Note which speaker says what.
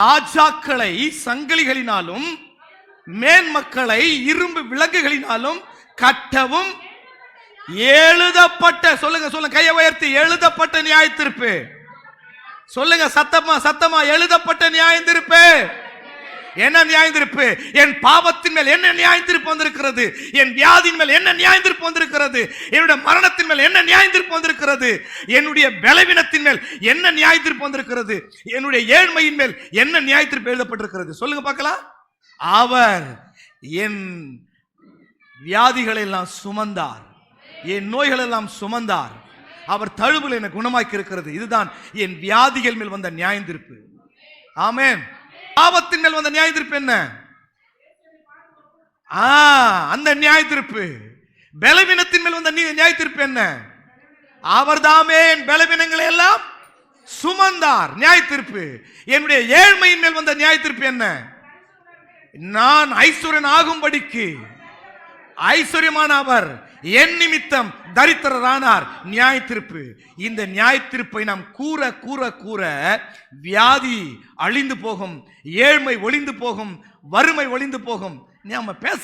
Speaker 1: ஆஜாக்களை சங்கிலிகளினாலும் மேன்மக்களை இரும்பு விலங்குகளினாலும் கட்டவும் எழுதப்பட்ட சொல்லுங்க சொல்லுங்க கையை உயர்த்தி எழுதப்பட்ட நியாயத்திருப்பு. சொல்லுங்க சத்தமா சத்தமா எழுதப்பட்ட நியாயந்திருப்பு என்ன நியாயந்திருப்பு? என் பாவத்தின் மேல் என்ன நியாயந்திருப்பு வந்திருக்கிறது? என் வியாதியின் மேல் என்ன நியாயந்திருப்பு வந்திருக்கிறது? என்னுடைய மரணத்தின் மேல் என்ன நியாயந்திருப்பு வந்திருக்கிறது? என்னுடைய பலவீனத்தின் மேல் என்ன நியாயத்திருப்பு வந்திருக்கிறது? என்னுடைய ஏழ்மையின் மேல் என்ன நியாயத்திருப்பு எழுதப்பட்டிருக்கிறது? சொல்லுங்க பார்க்கலாம். அவர் என் வியாதிகளை எல்லாம் சுமந்தார். என் நோய்கள் எல்லாம் சுமந்தார். அவர் தழுவில் என்னை குணமாக்கி இருக்கிறது இதுதான் என் வியாதிகள் மேல் வந்த நியாயந்திருப்பு. ஆமேன். பாவத்தின் மேல் வந்த நியாய தீர்ப்பு என்ன? ஆ அந்த தீர்ப்பு. பலவீனத்தின் மேல் வந்த நீ- தீர்ப்பு என்ன? அவர்தாமே என் பலவீனங்களை எல்லாம் சுமந்தார். நியாய தீர்ப்பு. என்னுடைய ஏழ்மையின் மேல் வந்த நியாய தீர்ப்பு என்ன? நான் ஐஸ்வரன் ஆகும்படிக்கு. ஐஸ்வர்யமான அவர் என் நிமித்தம் தரித்திரரானார். நியாய திருப்பு இந்த நியாய திருப்பை நாம் கூற கூற கூற வியாதி அழிந்து போகும் ஏழ்மை ஒளிந்து போகும் வறுமை ஒளிந்து போகும். நாம பேச